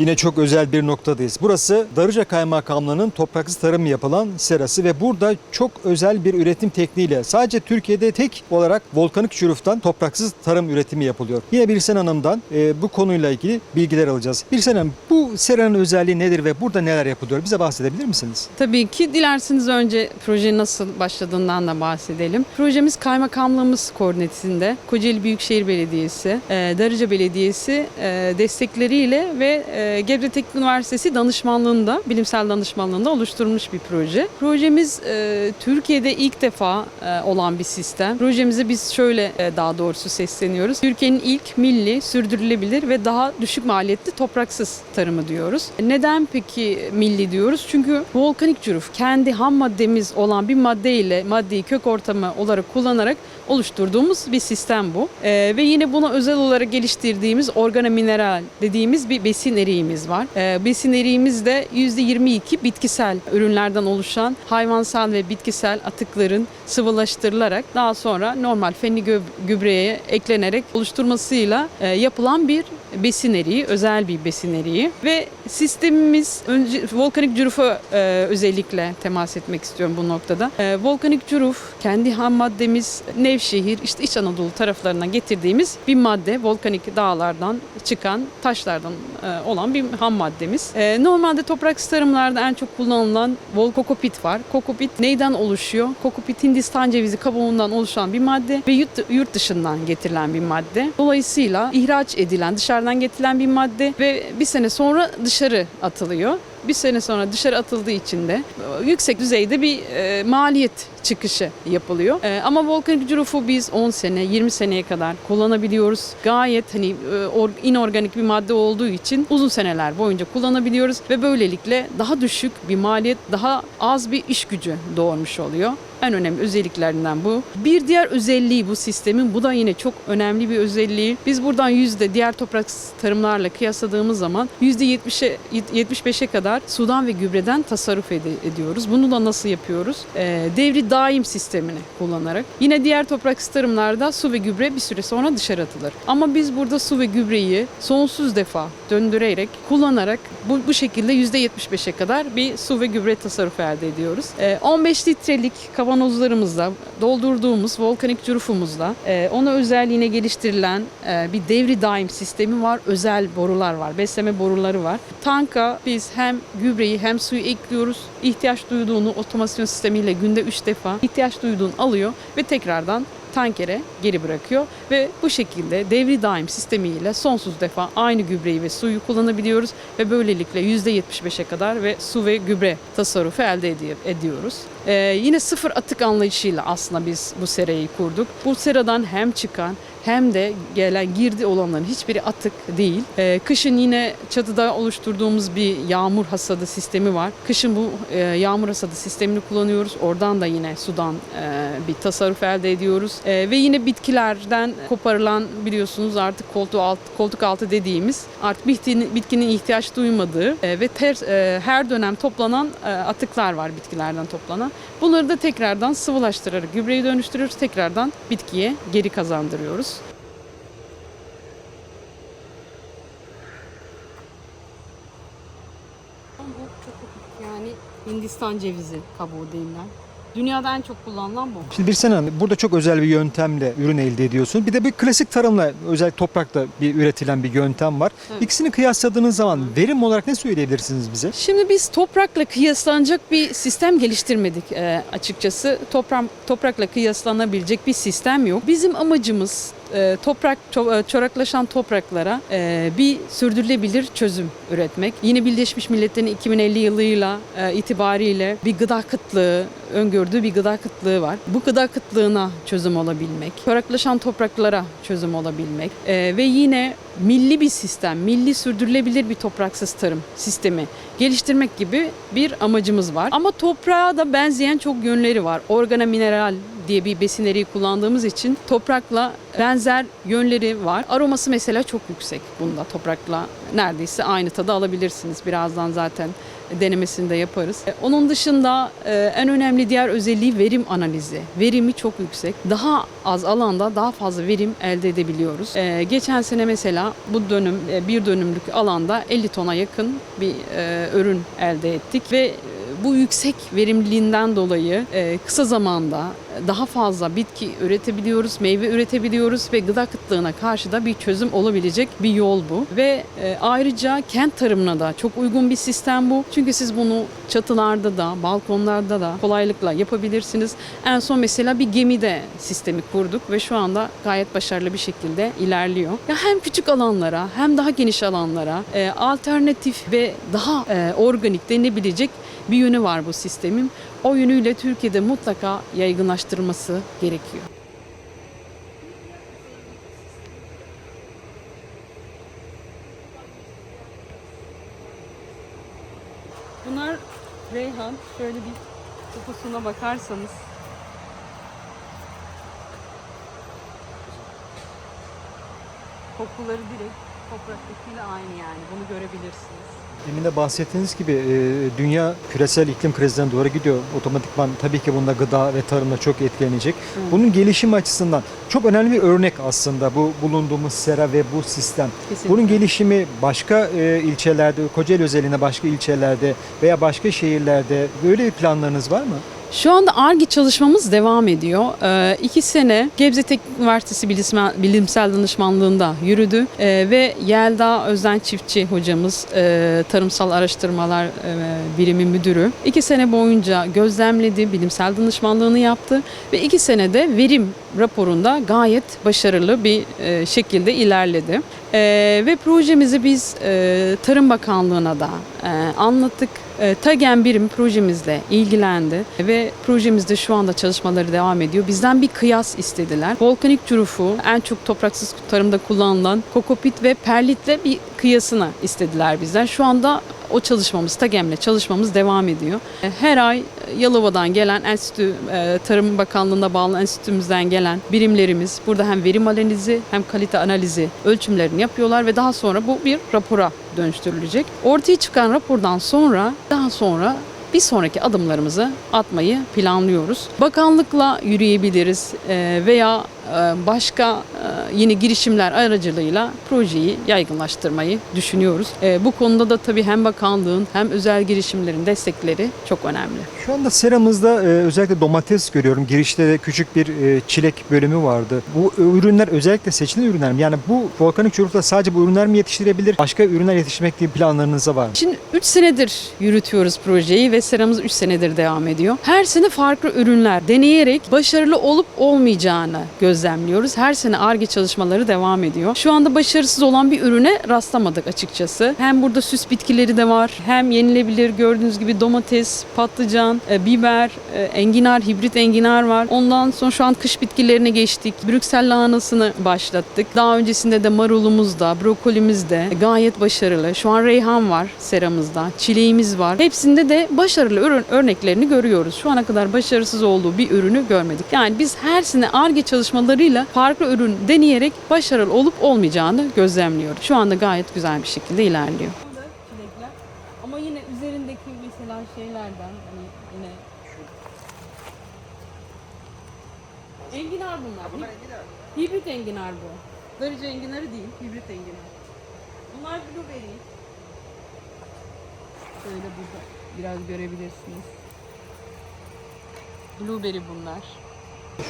Yine çok özel bir noktadayız. Burası Darıca Kaymakamlığı'nın topraksız tarım yapılan serası ve burada çok özel bir üretim tekniğiyle sadece Türkiye'de tek olarak volkanik çürüften topraksız tarım üretimi yapılıyor. Yine Birsen Hanım'dan e, bu konuyla ilgili bilgiler alacağız. Birsen Hanım bu seranın özelliği nedir ve burada neler yapılıyor? Bize bahsedebilir misiniz? Tabii ki dilerseniz önce proje nasıl başladığından da bahsedelim. Projemiz kaymakamlığımız koordinatesinde Kocaeli Büyükşehir Belediyesi, e, Darıca Belediyesi e, destekleriyle ve e, Gebze Teknik Üniversitesi danışmanlığında, bilimsel danışmanlığında oluşturulmuş bir proje. Projemiz e, Türkiye'de ilk defa e, olan bir sistem. Projemize biz şöyle e, daha doğrusu sesleniyoruz. Türkiye'nin ilk milli, sürdürülebilir ve daha düşük maliyetli topraksız tarımı diyoruz. Neden peki milli diyoruz? Çünkü volkanik cüruf kendi ham maddemiz olan bir madde ile maddeyi kök ortamı olarak kullanarak oluşturduğumuz bir sistem bu. Ee, ve yine buna özel olarak geliştirdiğimiz organomineral dediğimiz bir besin eriğimiz var. Ee, besin eriğimiz de %22 bitkisel ürünlerden oluşan hayvansal ve bitkisel atıkların sıvılaştırılarak daha sonra normal fenli gö- gübreye eklenerek oluşturmasıyla e, yapılan bir besin eriği, özel bir besin eriği ve sistemimiz önce volkanik cürufa e, özellikle temas etmek istiyorum bu noktada. E, volkanik cüruf kendi ham maddemiz Nevşehir, işte İç Anadolu taraflarından getirdiğimiz bir madde. Volkanik dağlardan çıkan taşlardan e, olan bir ham maddemiz. E, normalde toprak tarımlarda en çok kullanılan vol kokopit var. Kokopit neyden oluşuyor? Kokopit Hindistan cevizi kabuğundan oluşan bir madde ve yurt dışından getirilen bir madde. Dolayısıyla ihraç edilen, dışarıdan getirilen bir madde ve bir sene sonra dışarı atılıyor. Bir sene sonra dışarı atıldığı için de e, yüksek düzeyde bir e, maliyet çıkışı yapılıyor. E, ama volkanik cürufu biz 10 sene, 20 seneye kadar kullanabiliyoruz. Gayet hani e, or- inorganik bir madde olduğu için uzun seneler boyunca kullanabiliyoruz ve böylelikle daha düşük bir maliyet, daha az bir iş gücü doğurmuş oluyor. En önemli özelliklerinden bu. Bir diğer özelliği bu sistemin, bu da yine çok önemli bir özelliği. Biz buradan yüzde diğer toprak tarımlarla kıyasladığımız zaman yüzde 70'e 75'e kadar sudan ve gübreden tasarruf ede- ediyoruz. Bunu da nasıl yapıyoruz? Ee, devri daim sistemini kullanarak. Yine diğer toprak tarımlarda su ve gübre bir süre sonra dışarı atılır. Ama biz burada su ve gübreyi sonsuz defa döndürerek, kullanarak bu, bu şekilde yüzde 75'e kadar bir su ve gübre tasarrufu elde ediyoruz. Ee, 15 litrelik kavanozlarımızla doldurduğumuz volkanik cürufumuzla e, ona özelliğine geliştirilen e, bir devri daim sistemi var. Özel borular var. Besleme boruları var. Tanka biz hem gübreyi hem suyu ekliyoruz. İhtiyaç duyduğunu otomasyon sistemiyle günde 3 defa ihtiyaç duyduğunu alıyor ve tekrardan tankere geri bırakıyor ve bu şekilde devri daim sistemiyle sonsuz defa aynı gübreyi ve suyu kullanabiliyoruz ve böylelikle %75'e kadar ve su ve gübre tasarrufu elde edi- ediyoruz. Ee, yine sıfır atık anlayışıyla aslında biz bu serayı kurduk. Bu seradan hem çıkan hem de gelen girdi olanların hiçbiri atık değil. Ee, kışın yine çatıda oluşturduğumuz bir yağmur hasadı sistemi var. Kışın bu e, yağmur hasadı sistemini kullanıyoruz. Oradan da yine sudan e, bir tasarruf elde ediyoruz. E, ve yine bitkilerden koparılan biliyorsunuz artık koltuk altı, koltuk altı dediğimiz artık bitkinin, bitkinin ihtiyaç duymadığı e, ve ter, e, her dönem toplanan e, atıklar var bitkilerden toplanan. Bunları da tekrardan sıvılaştırarak gübreyi dönüştürüyoruz. Tekrardan bitkiye geri kazandırıyoruz. Yani Hindistan cevizi kabuğu denilen. Dünyada en çok kullanılan bu. Şimdi Birsen Hanım burada çok özel bir yöntemle ürün elde ediyorsun. Bir de bir klasik tarımla özel toprakta bir üretilen bir yöntem var. Evet. İkisini kıyasladığınız zaman verim olarak ne söyleyebilirsiniz bize? Şimdi biz toprakla kıyaslanacak bir sistem geliştirmedik e, açıkçası. Toprak, toprakla kıyaslanabilecek bir sistem yok. Bizim amacımız e, toprak e, çoraklaşan topraklara e, bir sürdürülebilir çözüm üretmek. Yine Birleşmiş Milletler'in 2050 yılıyla e, itibariyle bir gıda kıtlığı öngördüğü bir gıda kıtlığı var. Bu gıda kıtlığına çözüm olabilmek, çoraklaşan topraklara çözüm olabilmek ve yine milli bir sistem, milli sürdürülebilir bir topraksız tarım sistemi geliştirmek gibi bir amacımız var. Ama toprağa da benzeyen çok yönleri var. Organa mineral diye bir besin eriği kullandığımız için toprakla benzer yönleri var. Aroması mesela çok yüksek bunda toprakla neredeyse aynı tadı alabilirsiniz. Birazdan zaten denemesini de yaparız. E, Onun dışında e, en önemli diğer özelliği verim analizi. Verimi çok yüksek. Daha az alanda daha fazla verim elde edebiliyoruz. E, Geçen sene mesela bu dönüm bir dönümlük alanda 50 tona yakın bir ürün elde ettik ve bu yüksek verimliliğinden dolayı e, kısa zamanda daha fazla bitki üretebiliyoruz, meyve üretebiliyoruz ve gıda kıtlığına karşı da bir çözüm olabilecek bir yol bu. Ve e, ayrıca kent tarımına da çok uygun bir sistem bu. Çünkü siz bunu çatılarda da, balkonlarda da kolaylıkla yapabilirsiniz. En son mesela bir gemide sistemi kurduk ve şu anda gayet başarılı bir şekilde ilerliyor. Ya hem küçük alanlara hem daha geniş alanlara e, alternatif ve daha organik denilebilecek bir yönü var bu sistemin. O yönüyle Türkiye'de mutlaka yaygınlaştırılması gerekiyor. Bunlar reyhan. Şöyle bir kokusuna bakarsanız. Kokuları direkt topraktakiyle aynı yani. Bunu görebilirsiniz. Demin de bahsettiğiniz gibi e, dünya küresel iklim krizinden doğru gidiyor. Otomatikman tabii ki bunda gıda ve tarımla çok etkilenecek. Bunun gelişimi açısından çok önemli bir örnek aslında bu bulunduğumuz sera ve bu sistem. Kesinlikle. Bunun gelişimi başka e, ilçelerde, Kocaeli özelinde başka ilçelerde veya başka şehirlerde böyle bir planlarınız var mı? Şu anda ARGE çalışmamız devam ediyor. Ee, iki sene Gebze Teknik Üniversitesi Bilimsel, Bilimsel Danışmanlığında yürüdü Ee, ve Yelda Özden Çiftçi hocamız e, Tarımsal Araştırmalar e, Birimi Müdürü iki sene boyunca gözlemledi, bilimsel danışmanlığını yaptı ve iki senede verim raporunda gayet başarılı bir e, şekilde ilerledi. Ee, ve projemizi biz e, Tarım Bakanlığı'na da e, anlattık. E, TAGEN birim projemizle ilgilendi ve projemizde şu anda çalışmaları devam ediyor. Bizden bir kıyas istediler. Volkanik çurufu en çok topraksız tarımda kullanılan kokopit ve perlitle bir kıyasını istediler bizden. Şu anda o çalışmamız, TAGEM'le çalışmamız devam ediyor. E, Her ay Yalova'dan gelen enstitü, e, Tarım Bakanlığı'na bağlı enstitümüzden gelen birimlerimiz burada hem verim analizi hem kalite analizi ölçümlerini yapıyorlar ve daha sonra bu bir rapora dönüştürülecek. Ortaya çıkan rapordan sonra daha sonra bir sonraki adımlarımızı atmayı planlıyoruz. Bakanlıkla yürüyebiliriz e, veya başka yeni girişimler aracılığıyla projeyi yaygınlaştırmayı düşünüyoruz. E, Bu konuda da tabii hem bakanlığın hem özel girişimlerin destekleri çok önemli. Şu anda seramızda e, özellikle domates görüyorum. Girişte de küçük bir e, çilek bölümü vardı. Bu ürünler özellikle seçilen ürünler mi? Yani bu volkanik çurukta sadece bu ürünler mi yetiştirebilir? Başka ürünler yetiştirmek gibi planlarınız da var mı? Şimdi 3 senedir yürütüyoruz projeyi ve seramız 3 senedir devam ediyor. Her sene farklı ürünler deneyerek başarılı olup olmayacağını gözlemliyoruz. Her sene ARGE çalışmaları devam ediyor. Şu anda başarısız olan bir ürüne rastlamadık açıkçası. Hem burada süs bitkileri de var, hem yenilebilir gördüğünüz gibi domates, patlıcan, e, biber, e, enginar, hibrit enginar var. Ondan sonra şu an kış bitkilerine geçtik. Brüksel lahanasını başlattık. Daha öncesinde de marulumuz da, brokolimiz de gayet başarılı. Şu an reyhan var seramızda, çileğimiz var. Hepsinde de başarılı ürün örneklerini görüyoruz. Şu ana kadar başarısız olduğu bir ürünü görmedik. Yani biz her sene ARGE çalışmalarıyla farklı ürün deneyerek başarılı olup olmayacağını gözlemliyoruz. Şu anda gayet güzel bir şekilde ilerliyor. Ama yine üzerindeki mesela şeylerden hani yine Enginar bunlar. Hibrit enginar bu. Darıca enginarı değil, hibrit enginar. Bunlar blueberry. Şöyle burada biraz görebilirsiniz. Blueberry bunlar.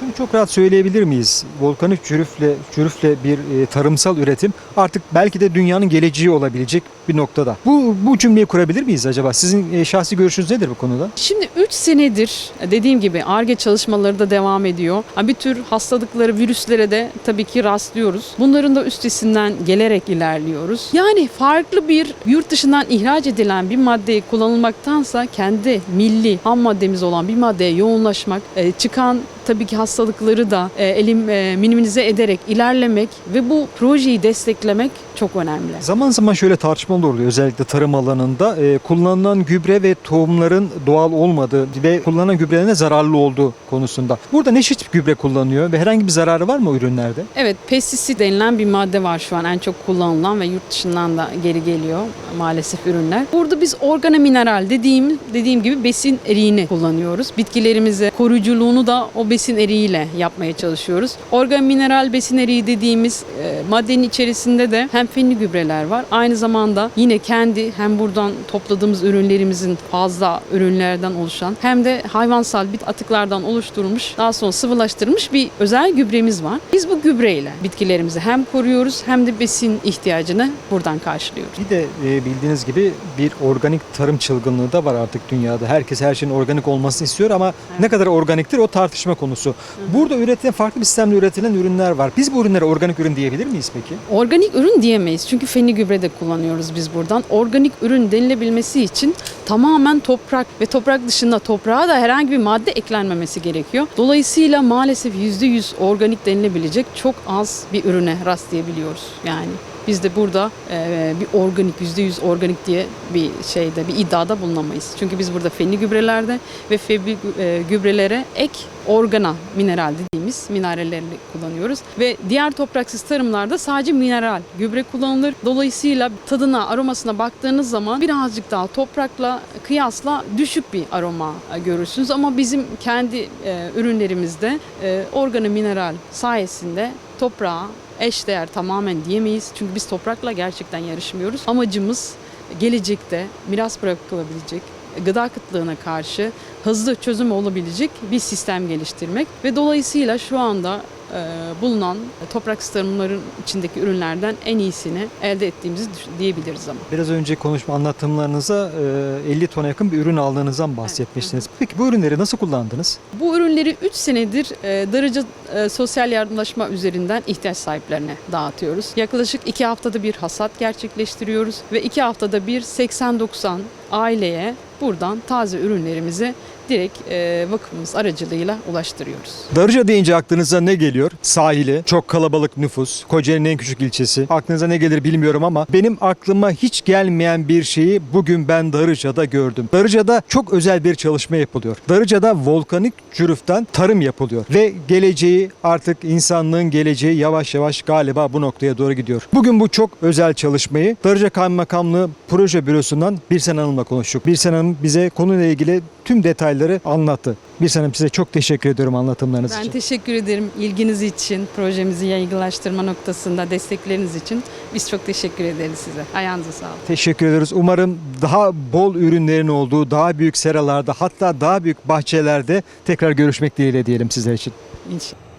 Şunu çok rahat söyleyebilir miyiz? Volkanik çürüfle, çürüfle bir e, tarımsal üretim artık belki de dünyanın geleceği olabilecek bir noktada. Bu, bu cümleyi kurabilir miyiz acaba? Sizin e, şahsi görüşünüz nedir bu konuda? Şimdi 3 senedir dediğim gibi ARGE çalışmaları da devam ediyor. Bir tür hastalıkları, virüslere de tabii ki rastlıyoruz. Bunların da üstesinden gelerek ilerliyoruz. Yani farklı bir yurt dışından ihraç edilen bir maddeyi kullanılmaktansa kendi milli ham maddemiz olan bir maddeye yoğunlaşmak, e, çıkan tabii ki hastalıkları da e, elim e, minimize ederek ilerlemek ve bu projeyi desteklemek çok önemli. Zaman zaman şöyle tartışmalar oluyor özellikle tarım alanında. Ee, kullanılan gübre ve tohumların doğal olmadığı ve kullanılan gübrelerin de zararlı olduğu konusunda. Burada ne çeşit gübre kullanıyor ve herhangi bir zararı var mı ürünlerde? Evet, pestisit denilen bir madde var şu an en çok kullanılan ve yurt dışından da geri geliyor maalesef ürünler. Burada biz organomineral dediğim dediğim gibi besin eriğini kullanıyoruz. Bitkilerimize koruyuculuğunu da o besin eriğiyle yapmaya çalışıyoruz. Organomineral besin eriği dediğimiz e, maddenin içerisinde de hem fenli gübreler var. Aynı zamanda yine kendi hem buradan topladığımız ürünlerimizin fazla ürünlerden oluşan hem de hayvansal bit atıklardan oluşturulmuş daha sonra sıvılaştırılmış bir özel gübremiz var. Biz bu gübreyle bitkilerimizi hem koruyoruz hem de besin ihtiyacını buradan karşılıyoruz. Bir de e, bildiğiniz gibi bir organik tarım çılgınlığı da var artık dünyada. Herkes her şeyin organik olmasını istiyor ama ne kadar organiktir o tartışma konusu. Burada üretilen farklı bir sistemle üretilen ürünler var. Biz bu ürünlere organik ürün diyebilir miyiz peki? Organik ürün diyemeyiz çünkü fenli gübre de kullanıyoruz biz buradan. Organik ürün denilebilmesi için tamamen toprak ve toprak dışında toprağa da herhangi bir madde eklenmemesi gerekiyor. Dolayısıyla maalesef %100 organik denilebilecek çok az bir ürüne rastlayabiliyoruz yani. Biz de burada e, bir organik, %100 organik diye bir şeyde, bir iddiada bulunamayız. Çünkü biz burada fenli gübrelerde ve febri e, gübrelere ek organa mineral dediğimiz mineralleri kullanıyoruz. Ve diğer topraksız tarımlarda sadece mineral gübre kullanılır. Dolayısıyla tadına, aromasına baktığınız zaman birazcık daha toprakla kıyasla düşük bir aroma e, görürsünüz. Ama bizim kendi e, ürünlerimizde e, organa mineral sayesinde toprağa eşdeğer tamamen diyemeyiz. Çünkü biz toprakla gerçekten yarışmıyoruz. Amacımız gelecekte miras bırakılabilecek gıda kıtlığına karşı hızlı çözüm olabilecek bir sistem geliştirmek ve dolayısıyla şu anda e, bulunan toprak tarımların içindeki ürünlerden en iyisini elde ettiğimizi diyebiliriz ama. Biraz önce konuşma anlatımlarınıza e, 50 tona yakın bir ürün aldığınızdan bahsetmiştiniz. Peki bu ürünleri nasıl kullandınız? Bu ürünleri 3 senedir e, Darıca e, sosyal yardımlaşma üzerinden ihtiyaç sahiplerine dağıtıyoruz. Yaklaşık 2 haftada bir hasat gerçekleştiriyoruz ve 2 haftada bir 80-90 aileye buradan taze ürünlerimizi direkt e, vakfımız aracılığıyla ulaştırıyoruz. Darıca deyince aklınıza ne geliyor? Sahili, çok kalabalık nüfus, Kocaeli'nin en küçük ilçesi. Aklınıza ne gelir bilmiyorum ama benim aklıma hiç gelmeyen bir şeyi bugün ben Darıca'da gördüm. Darıca'da çok özel bir çalışma yapılıyor. Darıca'da volkanik cürüften tarım yapılıyor ve geleceği artık insanlığın geleceği yavaş yavaş galiba bu noktaya doğru gidiyor. Bugün bu çok özel çalışmayı Darıca Kaymakamlığı Proje Bürosu'ndan Birsen Hanım'la konuştuk. Birsen Hanım bize konuyla ilgili tüm detayları anlattı. Birsen Hanım size çok teşekkür ediyorum anlatımlarınız Ben için. teşekkür ederim ilginiz için, projemizi yaygılaştırma noktasında destekleriniz için. Biz çok teşekkür ederiz size. Ayağınıza sağlık. Teşekkür ederiz. Umarım daha bol ürünlerin olduğu, daha büyük seralarda hatta daha büyük bahçelerde tekrar görüşmek dileğiyle diyelim sizler için. İnşallah.